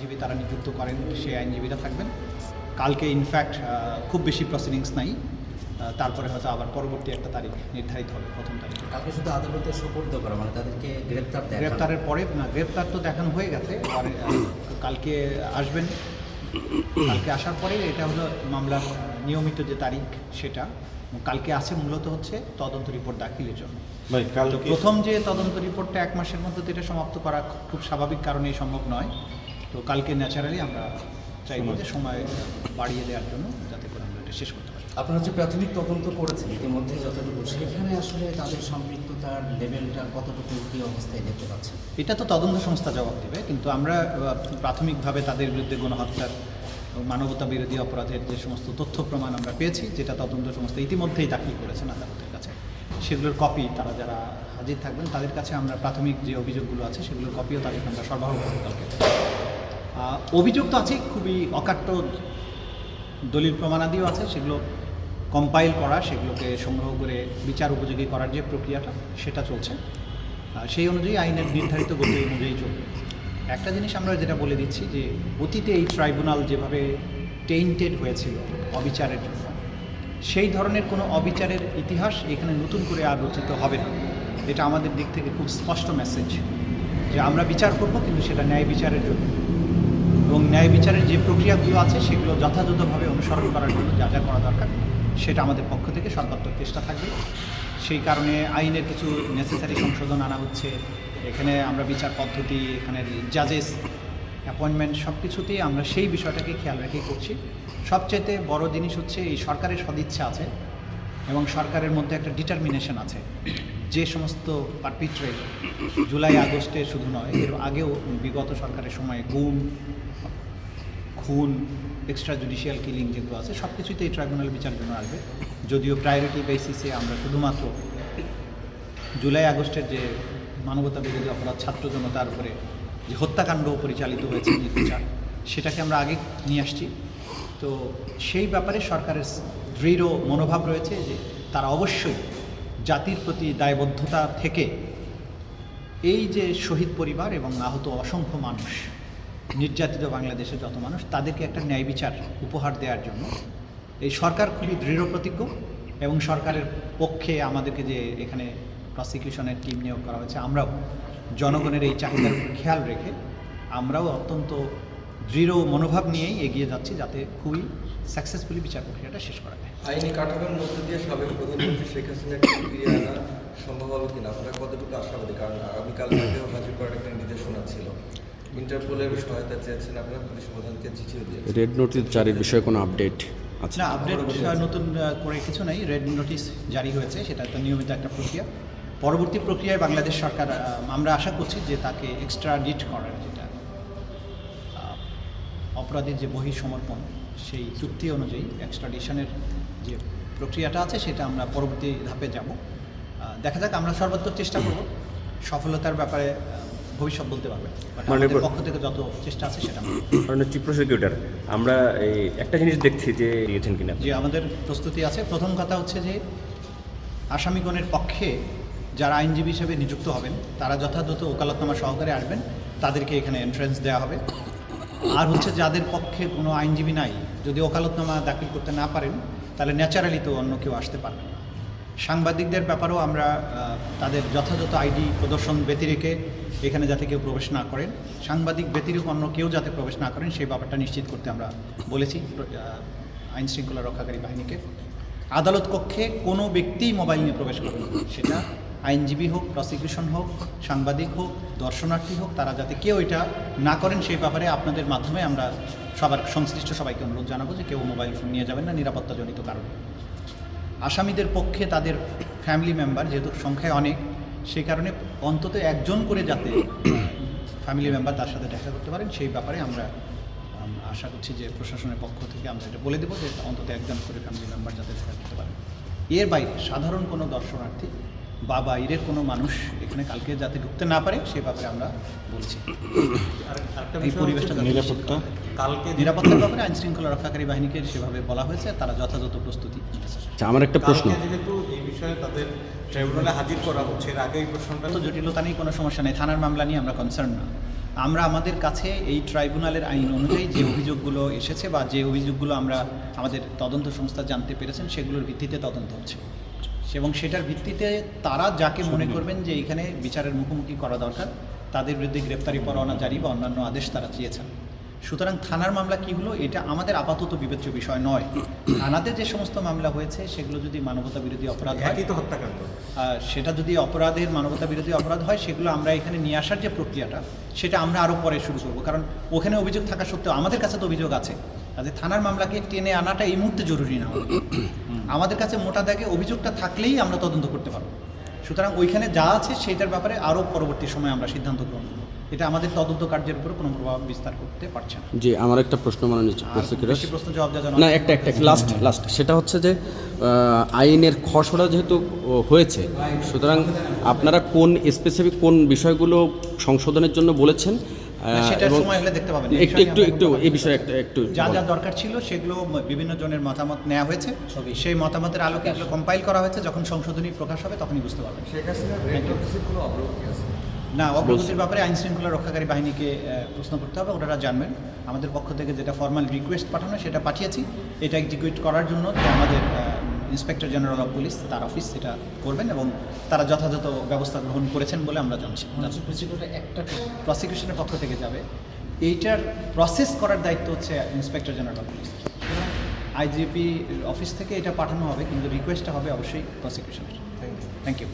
আইনজীবী তারা নিযুক্ত করেন সেই আইনজীবীরা থাকবেন। কালকে ইনফ্যাক্ট খুব বেশি প্রসিডিংস নাই। তারপরে হয়তো আবার পরবর্তী একটা তারিখ নির্ধারিত হবে প্রথম তারিখে। কালকে শুধু আদালতে সোপর্দ করা মানে তাদেরকে গ্রেপ্তার গ্রেপ্তারের পরে না গ্রেপ্তার তো দেখানো হয়ে গেছে কালকে আসবেন। কালকে আসার পরে এটা হলো মামলার নিয়মিত যে তারিখ সেটা কালকে আছে মূলত হচ্ছে তদন্ত রিপোর্ট দাখিলের জন্য। ভাই তো কালকে প্রথম যে তদন্ত রিপোর্টটা এক মাসের মধ্যে এটা সমাপ্ত করা খুব স্বাভাবিক কারণে সম্ভব নয়। তো কালকে ন্যাচারালি আমরা চাইব যে সময়। বাড়িয়ে দেওয়ার জন্য যাতে করে আমরা এটা শেষ করতে পারি। আপনারা যে প্রাথমিক তদন্ত করেছেন ইতিমধ্যে যতটুকু সেখানে আসলে তাদের সম্পৃক্ততার লেভেলটা কতটুকু কী অবস্থায় দেখতে পাচ্ছেন? এটা তো তদন্ত সংস্থা জবাব দেবে কিন্তু আমরা প্রাথমিকভাবে তাদের বিরুদ্ধে গণহত্যার মানবতা বিরোধী অপরাধের যে সমস্ত তথ্য প্রমাণ আমরা পেয়েছি যেটা তদন্ত সংস্থা ইতিমধ্যেই দাখিল করেছেন আদালতের কাছে। সেগুলোর কপি তারা যারা হাজির থাকবেন তাদের কাছে আমরা প্রাথমিক যে অভিযোগগুলো আছে সেগুলোর কপিও তাদেরকে আমরা সরবরাহ করব কালকে। অভিযোগ তো আছে খুবই অকাট্য দলিল প্রমাণাদিও আছে, সেগুলো কম্পাইল করা, সেগুলোকে সংগ্রহ করে বিচার উপযোগী করার যে প্রক্রিয়াটা, সেটা চলছে। সেই অনুযায়ী আইনের নির্ধারিত গতি অনুযায়ী চলবে। একটা জিনিস আমরা যেটা বলে দিচ্ছি যে, অতীতে এই ট্রাইব্যুনাল যেভাবে টেইন্টেড হয়েছিল অবিচারের জন্য, সেই ধরনের কোনো অবিচারের ইতিহাস এখানে নতুন করে আর রচিত হবে না। এটা আমাদের দিক থেকে খুব স্পষ্ট মেসেজ যে, আমরা বিচার করব, কিন্তু সেটা ন্যায় বিচারের জন্য। এবং ন্যায় বিচারের যে প্রক্রিয়াগুলো আছে, সেগুলো যথাযথভাবে অনুসরণ করার জন্য যা যা করা দরকার, সেটা আমাদের পক্ষ থেকে সর্বাত্মক চেষ্টা থাকবে। সেই কারণে আইনের কিছু নেসেসারি সংশোধন আনা হচ্ছে। এখানে আমরা বিচার পদ্ধতি এখানের জাজেস অ্যাপয়েন্টমেন্ট সব কিছুতেই আমরা সেই বিষয়টাকে খেয়াল রেখেই করছি। সবচাইতে বড় জিনিস হচ্ছে এই সরকারের সদিচ্ছা আছে এবং সরকারের মধ্যে একটা ডিটারমিনেশন আছে। যে সমস্ত পারপিট্রেট জুলাই আগস্টে শুধু নয়, এর আগেও বিগত সরকারের সময় গুম, খুন এক্সট্রা জুডিশিয়াল কিলিং যেগুলো আছে সব কিছুতে এই ট্রাইব্যুনাল বিচার জন্য আসবে। যদিও প্রায়োরিটি বেসিসে আমরা শুধুমাত্র জুলাই আগস্টের যে মানবতা বিরোধী অপরাধ, ছাত্র জনতার উপরে যে হত্যাকাণ্ড পরিচালিত হয়েছে নির্বিচার সেটাকে আমরা আগে নিয়ে আসছি। তো সেই ব্যাপারে সরকারের দৃঢ় মনোভাব রয়েছে যে তারা অবশ্যই জাতির প্রতি দায়বদ্ধতা থেকে এই যে শহীদ পরিবার এবং আহত অসংখ্য মানুষ, নির্যাতিত বাংলাদেশের যত মানুষ, তাদেরকে একটা ন্যায় বিচার উপহার দেওয়ার জন্য এই সরকার খুবই দৃঢ় প্রতিজ্ঞ এবং সরকারের পক্ষে আমাদেরকে যে এখানে প্রসিকিউশনের টিম নিয়োগ করা হয়েছে, আমরাও জনগণের এই চাহিদার খেয়াল রেখে আমরাও অত্যন্ত দৃঢ় মনোভাব নিয়েই এগিয়ে যাচ্ছি যাতে খুবই সাকসেসফুলি বিচার প্রক্রিয়াটা শেষ করা যায়। আইনি কাঠামোর মধ্যে দিয়ে সাবেক প্রধানমন্ত্রী শেখ হাসিনাকে ফিরিয়ে আনা সম্ভব হবে কিনা? আপনারা কতটুকু আশাবাদী? কারণ আগামীকাল তাকেও হাজির করার একটা নির্দেশনা ছিল। ইন্টারপোলের সহায়তা চেয়েছেন আপনারা পুলিশ প্রধানকে চিঠিও দিয়েছেন। রেড নোটিস জারির বিষয়ে কোনো আপডেট আছে? না আপডেট নতুন করে কিছু নেই। রেড নোটিশ জারি হয়েছে সেটা একটা নিয়মিত একটা প্রক্রিয়া। পরবর্তী প্রক্রিয়ায় বাংলাদেশ সরকার আমরা আশা করছি যে তাকে এক্সট্রা ডিট করার যেটা অপরাধীর যে বহি সমর্পণ সেই চুক্তি অনুযায়ী এক্সট্রাডিশনের যে প্রক্রিয়াটা আছে সেটা আমরা পরবর্তী ধাপে যাব। দেখা যাক আমরা সর্বোত্তর চেষ্টা করব। সফলতার ব্যাপারে ভবিষ্যৎ বলতে পারবে। মানে আমাদের পক্ষ থেকে যত চেষ্টা আছে সেটা আমরা কারণ চিফ প্রসিকিউটর আমরা এই একটা জিনিস দেখছি যে দিয়েছেন কিনা? যে আমাদের প্রস্তুতি আছে। প্রথম কথা হচ্ছে যে আসামিগণের পক্ষে যারা আইনজীবী হিসেবে নিযুক্ত হবেন তারা যথাযথ ওকালতনামা সহকারে আসবেন। তাদেরকে এখানে এন্ট্রেন্স দেওয়া হবে। আর হচ্ছে যাদের পক্ষে কোনো আইনজীবী নাই, যদি ওকালতনামা দাখিল করতে না পারেন, তাহলে ন্যাচারালি তো অন্য কেউ আসতে পারবেন না সাংবাদিকদের ব্যাপারেও আমরা তাদের যথাযথ আইডি প্রদর্শন ব্যতিরেকে এখানে যাতে কেউ প্রবেশ না করেন, সাংবাদিক ব্যতিরেক অন্য কেউ যাতে প্রবেশ না করেন, সেই ব্যাপারটা নিশ্চিত করতে আমরা বলেছি আইন শৃঙ্খলা রক্ষাকারী বাহিনীকে আদালত কক্ষে কোনো ব্যক্তিই মোবাইল নিয়ে প্রবেশ করবে। সেটা আইনজীবী হোক প্রসিকিউশন হোক, সাংবাদিক হোক, দর্শনার্থী হোক, তারা যাতে কেউ এটা না করেন, সেই ব্যাপারে আপনাদের মাধ্যমে আমরা সবার সংশ্লিষ্ট সবাইকে অনুরোধ জানাব যে কেউ মোবাইল ফোন নিয়ে যাবেন না, নিরাপত্তাজনিত কারণে। আসামিদের পক্ষে তাদের ফ্যামিলি মেম্বার যেহেতু সংখ্যায় অনেক সেই কারণে অন্তত একজন করে যাতে ফ্যামিলি মেম্বার তার সাথে দেখা করতে পারেন, সেই ব্যাপারে আমরা আশা করছি যে প্রশাসনের পক্ষ থেকে আমরা এটা বলে দেবো যে অন্তত একজন করে ফ্যামিলি মেম্বার যাতে দেখা করতে পারেন। এর বাইরে সাধারণ কোনো দর্শনার্থী বা বাইরের কোনো মানুষ এখানে কালকে যাতে ঢুকতে না পারে সে ব্যাপারে আমরা বলছি। এই পরিবেশটা হয়। কালকে নিরাপত্তার ব্যাপারে আইন শৃঙ্খলা রক্ষাকারী বাহিনীকে সেভাবে বলা হয়েছে তারা যথাযথ প্রস্তুতি আচ্ছা আমার একটা প্রশ্ন। যেহেতু এই বিষয়ে তাদের ট্রাইব্যুনালে হাজির করা হচ্ছে এর আগে এই প্রশ্নটা তো জটিলতা নিয়ে কোনো সমস্যা নেই থানার মামলা নিয়ে আমরা কনসার্ন না। আমরা আমাদের কাছে এই ট্রাইব্যুনালের আইন অনুযায়ী যে অভিযোগগুলো এসেছে বা যে অভিযোগগুলো আমরা আমাদের তদন্ত সংস্থা জানতে পেরেছেন সেগুলোর ভিত্তিতে তদন্ত হচ্ছে। এবং সেটার ভিত্তিতে তারা যাকে মনে করবেন যে এখানে বিচারের মুখোমুখি করা দরকার তাদের বিরুদ্ধে গ্রেপ্তারি পরোয়ানা জারি বা অন্যান্য আদেশ তারা চেয়েছেন। সুতরাং থানার মামলা কি হলো এটা আমাদের আপাতত বিবেচ্য বিষয় নয়। থানাতে যে সমস্ত মামলা হয়েছে সেগুলো যদি মানবতা বিরোধী অপরাধ হয় তো হত্যাকাণ্ড। সেটা যদি অপরাধের মানবতা বিরোধী অপরাধ হয় সেগুলো আমরা এখানে নিয়ে আসার যে প্রক্রিয়াটা সেটা আমরা আরও পরে শুরু করব। কারণ ওখানে অভিযোগ থাকা সত্ত্বেও আমাদের কাছে তো অভিযোগ আছে কাজে থানার মামলাকে টেনে আনাটা এই মুহূর্তে জরুরি না। আমাদের কাছে মোটা দাগে অভিযোগটা থাকলেই আমরা তদন্ত করতে পারব। সুতরাং ওইখানে যা আছে সেটার ব্যাপারে আরও পরবর্তী সময় আমরা সিদ্ধান্ত গ্রহণ করব। এটা আমাদের তদন্ত কার্যের উপর কোনো প্রভাব বিস্তার করতে পারছে না। জি আমার একটা প্রশ্ন মনে বেশি প্রশ্ন জবাব দেওয়া না একটা একটা লাস্ট লাস্ট সেটা হচ্ছে যে আইনের খসড়া যেহেতু হয়েছে সুতরাং আপনারা কোন স্পেসিফিক কোন বিষয়গুলো সংশোধনের জন্য বলেছেন আহ, সময় হলে দেখতে পাবেন। একটু একটু একটু এই বিষয়ে একটা একটু যা যা দরকার ছিল সেগুলো বিভিন্ন জনের মতামত নেওয়া হয়েছে। সেই মতামতের আলোকে এগুলো কম্পাইল করা হয়েছে। যখন সংশোধনী প্রকাশ হবে তখনই বুঝতে পারবেন। না অগ্রগতির ব্যাপারে আইন শৃঙ্খলা রক্ষাকারী বাহিনীকে প্রশ্ন করতে হবে। ওনারা জানবেন। আমাদের পক্ষ থেকে যেটা ফর্মাল রিকোয়েস্ট পাঠানো সেটা পাঠিয়েছি। এটা এক্সিকিউট করার জন্য যে আমাদের ইন্সপেক্টর জেনারেল অফ পুলিশ তার অফিস সেটা করবেন এবং তারা যথাযথ ব্যবস্থা গ্রহণ করেছেন বলে আমরা জানছি। একটা প্রসিকিউশনের পক্ষ থেকে যাবে। এইটার প্রসেস করার দায়িত্ব হচ্ছে inspector general of police. IGP office থেকে এটা পাঠানো হবে কিন্তু রিকোয়েস্টটা হবে অবশ্যই প্রসিকিউশনের থ্যাংক ইউ